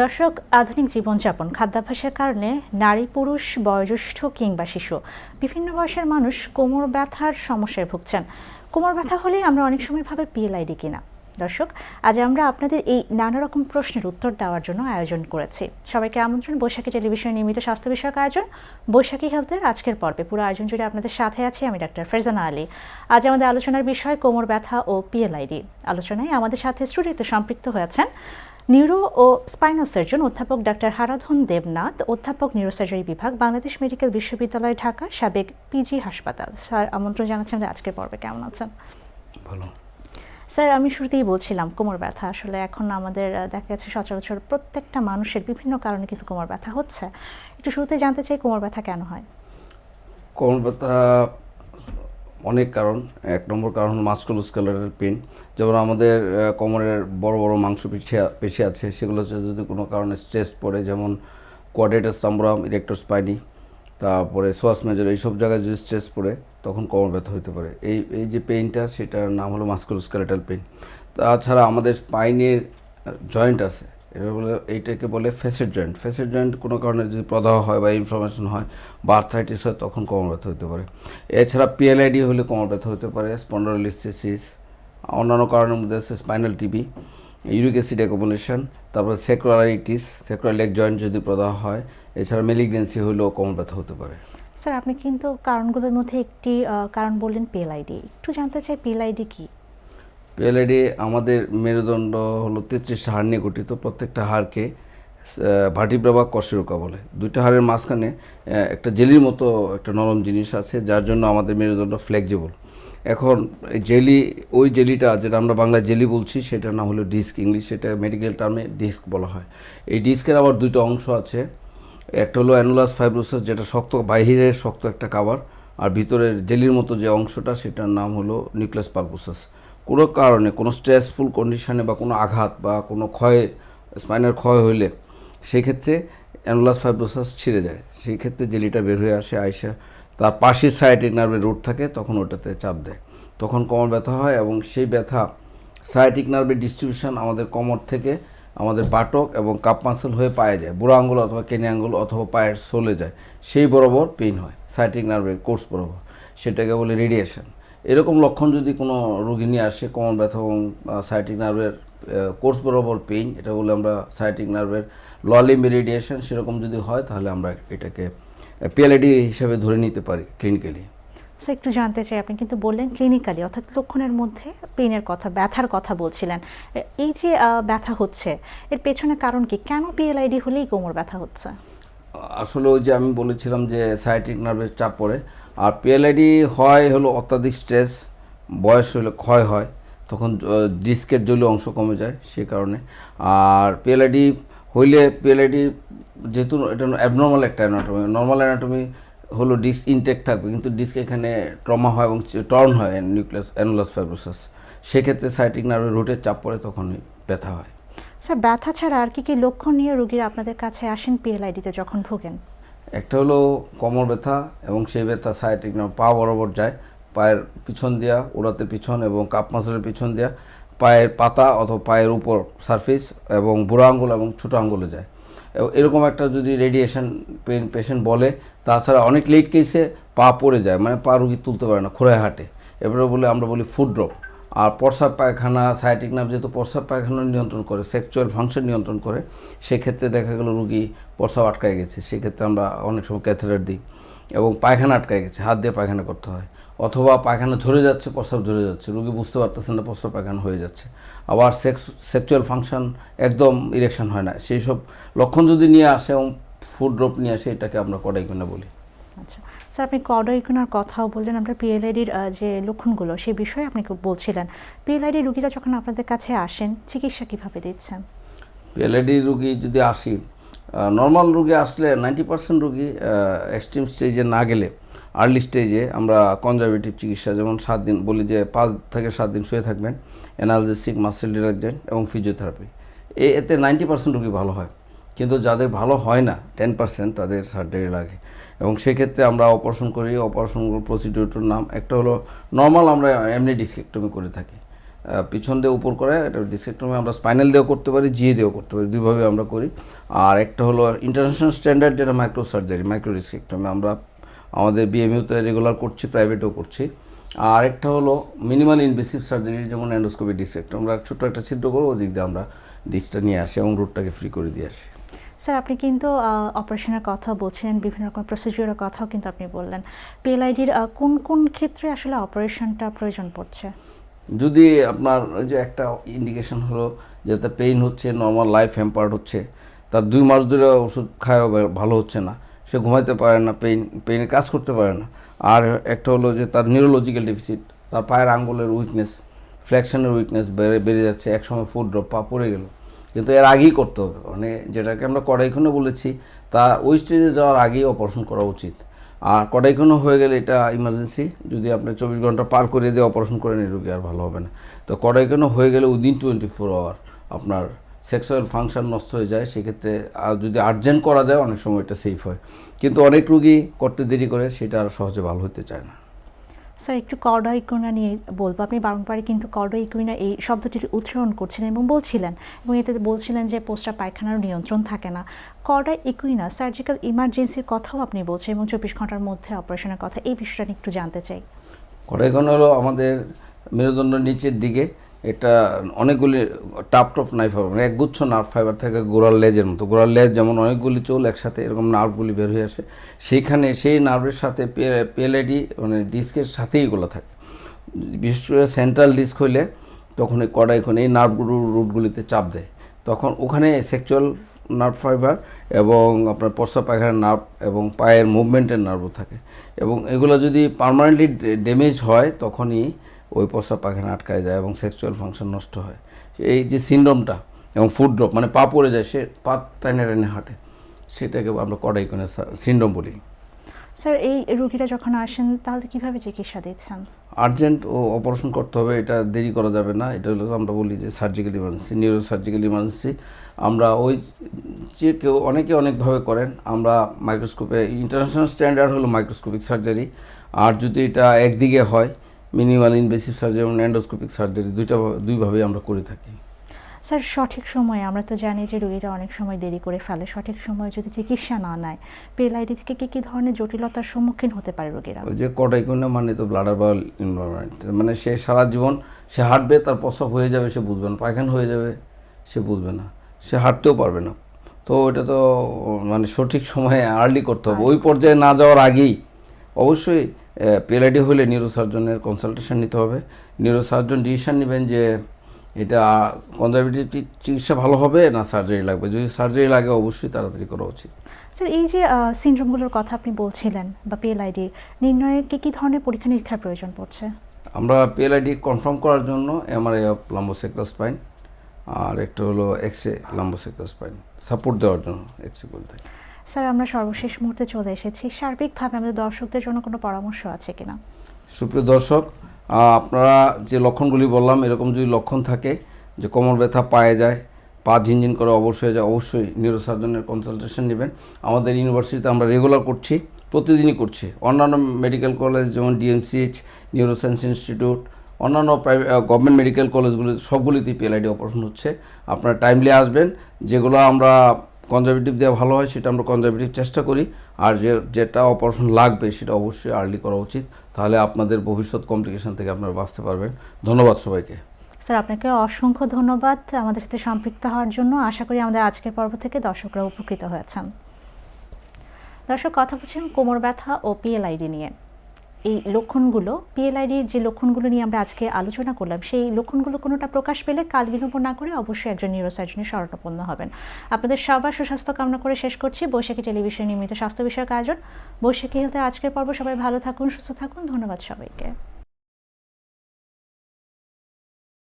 দর্শক, আধুনিক জীবনযাপন, খাদ্যাভ্যাসের কারণে নারী, পুরুষ, বয়োজ্যেষ্ঠ কিংবা শিশু, বিভিন্ন বয়সের মানুষ কোমর ব্যথার সমস্যায় ভুগছেন। কোমর ব্যথা হলে আমরা অনেক সময় ভাবে পিএলআইডি কিনা। দর্শক, আজ আমরা আপনাদের এই নানা রকম প্রশ্নের উত্তর দেওয়ার জন্য আয়োজন করেছি। সবাইকে আমন্ত্রণ, বৈশাখী টেলিভিশনে নিয়মিত স্বাস্থ্য বিষয়ক আয়োজন, বৈশাখী হেলথের আজকের পর্বে। পুরো আয়োজন জুড়ে আপনাদের সাথে আছি আমি ডাক্তার ফেরজানা আলী। আজ আমাদের আলোচনার বিষয় কোমর ব্যথা ও পিএলআইডি আলোচনায় আমাদের সাথে স্টুডিওতে সম্পৃক্ত হয়েছেন নিউরো ও স্পাইনাল সার্জন অধ্যাপক ডাক্তার হারাধন দেবনাথ অধ্যাপক নিউরোসার্জারি বিভাগ বাংলাদেশ মেডিকেল বিশ্ববিদ্যালয় ঢাকা সাবেক পিজি হাসপাতাল। স্যার আমন্ত্রণ জানাচ্ছেন যে আজকের পর্বে। কেমন আছেন? ভালো। স্যার আমি শুরুতেই বলছিলাম কোমর ব্যথা। আসলে এখন আমাদের দেখা যাচ্ছে সচরাচর প্রত্যেকটা মানুষের বিভিন্ন কারণে কিন্তু কোমর ব্যথা হচ্ছে। একটু শুরুতে জানতে চাই কোমর ব্যথা কেন হয়? কোমর ব্যথা অনেক কারণ, এক নম্বর কারণ মাস্কুলোস্কেলারের পেন। যেমন আমাদের কোমরের বড় বড় মাংস পেশি পেশি আছে, সেগুলো যদি কোনো কারণে স্ট্রেস পড়ে, যেমন কোয়াডেটাস সাম্বরাম ইরেক্টর স্পাইনি তারপরে সোয়াস মেজর এইসব জায়গায় যদি স্ট্রেস পড়ে, তখন কোমর ব্যথা হতে পারে। এই এই যে পেইনটা, সেটার নাম হলো মাস্কুলোস্কেলেটাল পেইন। তাছাড়া আমাদের স্পাইনের জয়েন্ট আছে এটা বলে, এইটাকে বলে ফেসের জয়েন্ট। ফেসের জয়েন্ট কোনো কারণে যদি প্রদাহ হয় বা ইনফ্লামেশন হয় বা আর্থ্রাইটিস হয়, তখন কোমর ব্যথা হতে পারে। এছাড়া পিএলআইডি হলে কোমর ব্যথা হতে পারে স্পন্ডারলিসিস অন্যান্য কারণের মধ্যে আছে spinal TB uric acid accommodation তারপরে সেক্রালাইটিস সেক্রাল লেগ জয়েন্ট যদি প্রদাহ হয়, এছাড়া মেলিগনেন্সি হলেও কোমর ব্যথা হতে পারে। স্যার, আপনি কিন্তু কারণগুলোর মধ্যে একটি কারণ বললেন পেলাইডি একটু জানতে চাই পেলাইডি কি? পিএলআইডি আমাদের মেরুদণ্ড হলো তেত্রিশটা হাড় নিয়ে গঠিত। প্রত্যেকটা হাড়কে ভাটিব্রা বা কশেরোকা বলে। দুইটা হাড়ের মাঝখানে একটা জেলির মতো একটা নরম জিনিস আছে, যার জন্য আমাদের মেরুদণ্ড ফ্লেক্সিবল এখন জেলি, ওই জেলিটা যেটা আমরা বাংলায় জেলি বলছি, সেটার নাম হলো ডিস্ক। ইংলিশ সেটা মেডিকেল টার্মে ডিস্ক বলা হয়। এই ডিস্কের আবার দুটো অংশ আছে। একটা হলো অ্যানুলাস ফাইব্রোসাস, যেটা শক্ত বাহিরের শক্ত একটা কাভার আর ভিতরের জেলির মতো যে অংশটা, সেটার নাম হলো নিউক্লিয়াস পালপোসাস কোনো কারণে, কোনো স্ট্রেসফুল কন্ডিশনে বা কোনো আঘাত বা কোনো ক্ষয় স্পাইনার ক্ষয় হইলে সেই ক্ষেত্রে অ্যানুলাস ফাইব্রোসাস ছিঁড়ে যায়। সেই ক্ষেত্রে জেলিটা বের হয়ে আসে, আইসা তার পাশের সাইটিক নার্ভের রুট থাকে, তখন ওটাতে চাপ দেয়। তখন কোমর ব্যথা হয় এবং সেই ব্যথা সাইটিক নার্ভের ডিস্ট্রিবিউশন আমাদের কোমর থেকে আমাদের বাটক এবং কাপ মাসল হয়ে পায়ে যায়। বুড়ো আঙ্গুল অথবা কেনি আঙ্গুল অথবা পায়ের সোলে যায়। সেই বরাবর পেইন হয় সাইটিক নার্ভের কোর্স বরাবর। সেটাকে বলে রেডিয়েশন এরকম লক্ষণ যদি কোনো রোগী নিয়ে আসে কোমর ব্যথা এবং সাইটিক নার্ভের কোর্স বরাবর পেইন এটা বলে আমরা সাইটিক নার্ভের ললিম মেরিডিয়েশন সেরকম যদি হয় তাহলে আমরা এটাকে পিএলএডি হিসাবে ধরে নিতে পারি ক্লিনিক্যালি স্যার একটু জানতে চাই আপনি কিন্তু বললেন ক্লিনিক্যালি অর্থাৎ লক্ষণের মধ্যে পেনের কথা ব্যথার কথা বলছিলেন। এই যে ব্যথা হচ্ছে এর পেছনে কারণ কি? কেন পিএলআইডি হলেই কোমর ব্যথা হচ্ছে? আসলে ওই যে আমি বলেছিলাম যে সাইটিক নার্ভের চাপ পড়ে আর পিএলআইডি হয় হলো অত্যাধিক স্ট্রেস বয়স হলে ক্ষয় হয়, তখন ডিস্কের জলীয় অংশ কমে যায় সেই কারণে। আর পিএলআইডি হইলে পিএলআইডি যেহেতু এটা অ্যাবনর্মাল একটা অ্যানাটমি নর্মাল অ্যানাটমি হলো ডিস্ক ইনটেক থাকবে, কিন্তু ডিস্ক এখানে ট্রমা হয় এবং টর্ন হয় নিউক্লিয়াস অ্যানুলাস ফাইব্রোসাস সেক্ষেত্রে সাইটিক নার্ভের রুটের চাপ পড়ে, তখনই ব্যথা হয়। স্যার ব্যথা ছাড়া আর কি কি লক্ষণ নিয়ে রোগীরা আপনাদের কাছে আসেন পিএলআইডিতে যখন ভোগেন? একটা হলো কোমর ব্যথা এবং সেই ব্যথা নার্ভ পা বরাবর যায়। পায়ের পিছন দিয়া উড়াতের পিছন এবং কাপ মাসলের পিছন দিয়া পায়ের পাতা অথবা পায়ের উপর সারফেস এবং বুড়ো আঙ্গুল এবং ছোটো আঙ্গুলে যায়। এরকম একটা যদি রেডিয়েশন পেন পেশেন্ট বলে, তাছাড়া অনেক লেট কেসে পা পড়ে যায় মানে পা রুগী তুলতে পারে না, খোঁড়ায় হাঁটে। এবারে বলে, আমরা বলি ফুড ড্রপ আর প্রস্রাব পায়খানা সাইটিক নার্ভ যেহেতু প্রস্রাব পায়খানা নিয়ন্ত্রণ করে সেক্সুয়াল ফাংশন নিয়ন্ত্রণ করে, সেক্ষেত্রে দেখা গেল রুগী প্রস্রাব আটকায় গেছে। সেক্ষেত্রে আমরা অনেক সময় ক্যাথেটার দিই এবং পায়খানা আটকায় গেছে, হাত দিয়ে পায়খানা করতে হয়। অথবা পায়খানা ঝরে যাচ্ছে, প্রস্রাব ঝরে যাচ্ছে, রুগী বুঝতে পারতেছে না প্রস্রাব পায়খানা হয়ে যাচ্ছে। আবার সেক্স সেক্সুয়াল ফাংশন একদম ইরেকশন হয় না। সেই সব লক্ষণ যদি নিয়ে আসে এবং ফুড ড্রপ নিয়ে আসে, এটাকে আমরা কডাইকোনা বলি। আচ্ছা। স্যার আপনি কডাইকোনার কথাও বললেন আমরা পিএলআইডির যে লক্ষণগুলো, সেই বিষয়ে আপনি বলছিলেন। পিএলআইডি রুগীরা যখন আপনাদের কাছে আসেন, চিকিৎসা কীভাবে দিচ্ছেন? পিএলআইডি রুগী যদি আসি নর্মাল রুগী আসলে নাইনটি পার্সেন্ট রুগী এক্সট্রিম স্টেজে না গেলে আর্লি স্টেজে আমরা কনজারভেটিভ চিকিৎসা, যেমন সাত দিন, বলি যে পাঁচ থেকে সাত দিন শুয়ে থাকবেন অ্যানালজেসিক মাসেল রিল্যাক্সেন্ট এবং ফিজিওথেরাপি এতে নাইনটি পার্সেন্ট রুগী ভালো হয়। কিন্তু যাদের ভালো হয় না টেন পার্সেন্ট তাদের সার্জারি লাগে। এবং সেক্ষেত্রে আমরা অপারেশন করি অপারেশন প্রসিডিউরটার নাম, একটা হলো নর্মাল আমরা এমনি ডিসকেক্টমি করে থাকি। পিছন দিয়ে উপর করে এটা ডিসেক্টমি আমরা স্পাইনাল দিয়েও করতে পারি জিএ দিয়েও করতে পারি, দুইভাবে আমরা করি। আর একটা হলো ইন্টারন্যাশনাল স্ট্যান্ডার্ড যেটা মাইক্রো সার্জারি মাইক্রো ডিসেক্টমি আমরা আমাদের বিএমইউতে রেগুলার করছি প্রাইভেটেও করছি। আর একটা হলো মিনিমাল ইনভেসিভ সার্জারি যেমন এন্ডোস্কোপি ডিসেক্ট আমরা ছোট্ট একটা ছিদ্র করব ওদিক দিয়ে আমরা ডিস্কটা নিয়ে আসি এবং রুটটাকে ফ্রি করে দিয়ে আসি। স্যার, আপনি কিন্তু অপারেশনের কথা বলছেন, বিভিন্ন রকম প্রসিডিওরের কথাও কিন্তু আপনি বললেন। পিএলআইডির কোন কোন ক্ষেত্রে আসলে অপারেশনটা প্রয়োজন পড়ছে? যদি আপনার ওই যে একটা ইন্ডিকেশন হলো যাতে পেইন হচ্ছে নর্মাল লাইফ হ্যাম্পার্ড হচ্ছে, তার দুই মাস ধরে ওষুধ খাওয়া ভালো হচ্ছে না, সে ঘুমাইতে পারে না পেইন পেইনে কাজ করতে পারে না। আর একটা হলো যে তার নিউরোলজিক্যাল ডেফিসিট তার পায়ের আঙ্গুলের উইকনেস ফ্লেকশনের উইকনেস বেড়ে বেড়ে যাচ্ছে, একসময় ফুড ড্রপ পা পড়ে গেল। কিন্তু এর আগেই করতে হবে। মানে যেটাকে আমরা কড়াইখনে বলেছি, তা ওই স্টেজে যাওয়ার আগেই অপারেশন করা উচিত। আর কড়াইখনো হয়ে গেলে এটা ইমার্জেন্সি যদি আপনি চব্বিশ ঘণ্টা পার করে দিয়ে অপারেশন করে নিয়ে রোগী আর ভালো হবে না। তো কড়াইখনো হয়ে গেলে উইদিন টোয়েন্টি ফোর আওয়ার আপনার সেক্সুয়াল ফাংশন নষ্ট হয়ে যায়, সেক্ষেত্রে আর যদি আর্জেন্ট করা যায়, অনেক সময় এটা সেফ হয়। কিন্তু অনেক রুগী করতে দেরি করে, সেটা আর সহজে ভালো হতে চায় না। স্যার, একটু কর্ডা ইকুইনা নিয়ে বলব। আপনি বারংবারই কিন্তু কর্ডা ইকুইনা এই শব্দটির উচ্চারণ করছিলেন এবং বলছিলেন এবং এতে বলছিলেন যে পোস্টার পায়খানার নিয়ন্ত্রণ থাকে না। কর্ডা ইকুইনা সার্জিক্যাল ইমার্জেন্সির কথাও আপনি বলছেন এবং চব্বিশ ঘণ্টার মধ্যে অপারেশনের কথা। এই বিষয়টা একটু জানতে চাই। কর্ডা ইকুইনা হলো আমাদের মেরুদণ্ড নিচের দিকে। এটা অনেকগুলি টাপ টপ নাইফ ফাইবার মানে একগুচ্ছ নার্ভ ফাইবার থাকে গোড়ার লেজের মতো। গোড়ার লেজ যেমন অনেকগুলি চোল একসাথে এরকম নার্ভগুলি বের হয়ে আসে, সেইখানে সেই নার্ভের সাথে পেলেডি মানে ডিস্কের সাথেই এগুলো থাকে। বিশেষ করে সেন্ট্রাল ডিস্ক হইলে তখন এই কড়াইখন এই নার্ভগুলো রুটগুলিতে চাপ দেয়। তখন ওখানে সেক্সুয়াল নার্ভ ফাইবার এবং আপনার প্রস্রাব পায়খানার নার্ভ এবং পায়ের মুভমেন্টের নার্ভও থাকে। এবং এগুলো যদি পার্মানেন্টলি ড্যামেজ হয় তখনই ওই প্রস্রাব পায়খানা আটকায় যায় এবং সেক্সুয়াল ফাংশন নষ্ট হয়। এই যে সিন্ড্রোমটা এবং ফুড ড্রপ মানে পা পড়ে যায় সে পা টাইনে টাইনে হাঁটে সেটাকে আমরা কডাইকনের সিন্ড্রোম বলি। স্যার এই রোগীরা যখন আসেন তাহলে কীভাবে চিকিৎসা দিচ্ছেন? আর্জেন্ট ও অপারেশন করতে হবে এটা দেরি করা যাবে না। এটা হলো আমরা বলি যে surgical emergency neuro surgical emergency আমরা ওই যে কেউ অনেকে অনেকভাবে করেন আমরা মাইক্রোস্কোপে ইন্টারন্যাশনাল স্ট্যান্ডার্ড হলো মাইক্রোস্কোপিক সার্জারি আর যদি এটা একদিকে হয় মিনিমাল ইনভেসিভ সার্জারি এবং এন্ডোস্কোপিক সার্জারি দুইটা দুইভাবেই আমরা করে থাকি। স্যার সঠিক সময়ে আমরা তো জানি যে রোগীরা অনেক সময় দেরি করে ফেলে সঠিক সময়ে যদি চিকিৎসা না নেয় পেলাইডি থেকে কী কী ধরনের জটিলতার সম্মুখীন হতে পারে রোগীরা? ওই যে কটাইকুন্না মানে তো ব্লাডার বাউল ইনভারনমেন্ট মানে সে সারা জীবন সে হাঁটবে তার প্রসব হয়ে যাবে সে বুঝবে না পায়খানা হয়ে যাবে সে বুঝবে না সে হাঁটতেও পারবে না। তো এটা তো মানে সঠিক সময়ে আর্লি করতে হবে। ওই পর্যায়ে না যাওয়ার আগেই অবশ্যই পেলাইডি হলে নিউরোসার্জনের কনসালটেশন নিতে হবে। নিউরোসার্জন ডিসিশন নেবেন যে এটা কনজারভেটিভ চিকিৎসা ভালো হবে না সার্জারি লাগবে। যদি সার্জারি লাগে অবশ্যই তাড়াতাড়ি করা উচিত। স্যার এই যে সিনড্রোমগুলোর কথা আপনি বলছিলেন বা পিএলআইডি নির্ণয়ে কী কী ধরনের পরীক্ষা নিরীক্ষার প্রয়োজন পড়ছে? আমরা পিএলআইডি কনফার্ম করার জন্য এমআরআই অফ লাম্বোসেক্টাস স্পাইন আর একটা হলো এক্সরে লাম্বোসেক্টাস স্পাইন সাপোর্ট দেওয়ার জন্য এক্সরে করে থাকি স্যার, আমরা সর্বশেষ মুহূর্তে চলে এসেছি। সার্বিকভাবে আমাদের দর্শকদের জন্য কোনো পরামর্শ আছে কিনা? সুপ্রিয় দর্শক আপনারা যে লক্ষণগুলি বললাম, এরকম যদি লক্ষণ থাকে যে কোমর ব্যথা পায়ে যায়, পা ঝিনঝিন করে অবশ্যই যায়, অবশ্যই নিউরোসার্জনের কনসালটেশন নেবেন। আমাদের ইউনিভার্সিটিতে আমরা রেগুলার করছি, প্রতিদিনই করছি। অন্যান্য মেডিকেল কলেজ যেমন ডিএমসিএইচ নিউরোসায়েন্স ইনস্টিটিউট অন্যান্য প্রাইভেট গভর্নমেন্ট মেডিকেল কলেজগুলি সবগুলিতেই পিএলআইডি অপারেশন হচ্ছে। আপনারা টাইমলি আসবেন। যেগুলো আমরা কনজারভেটিভ দেওয়া ভালো হয়, সেটা আমরা কনজারভেটিভ চেষ্টা করি। আর যে, যেটা অপারেশন লাগবে, সেটা অবশ্যই আর্লি করা উচিত। তাহলে আপনাদের ভবিষ্যৎ কমপ্লিকেশন থেকে আপনারা বাঁচতে পারবেন। ধন্যবাদ সবাইকে। স্যার, আপনাকে অসংখ্য ধন্যবাদ আমাদের সাথে সম্পৃক্ত হওয়ার জন্য। আশা করি আমাদের আজকের পর্ব থেকে দর্শকরা উপকৃত হয়েছেন। দর্শক, কথা বলছেন কোমর ব্যথা ও পিএলআইডি নিয়ে। এই লক্ষণগুলো পিএলআইডির যে লক্ষণগুলো নিয়ে আমরা আজকে আলোচনা করলাম, সেই লক্ষণগুলো কোনোটা প্রকাশ পেলে কাল বিলম্ব না করে অবশ্যই একজন নিউরোসার্জনের শরণাপন্ন হবেন। আপনাদের সবার সুস্বাস্থ্য কামনা করে শেষ করছি। বৈশাখী টেলিভিশন নিয়মিত স্বাস্থ্য বিষয়ক আয়োজন। বৈশাখী হেলথের আজকের পর্ব সবাই ভালো থাকুন, সুস্থ থাকুন। ধন্যবাদ সবাইকে।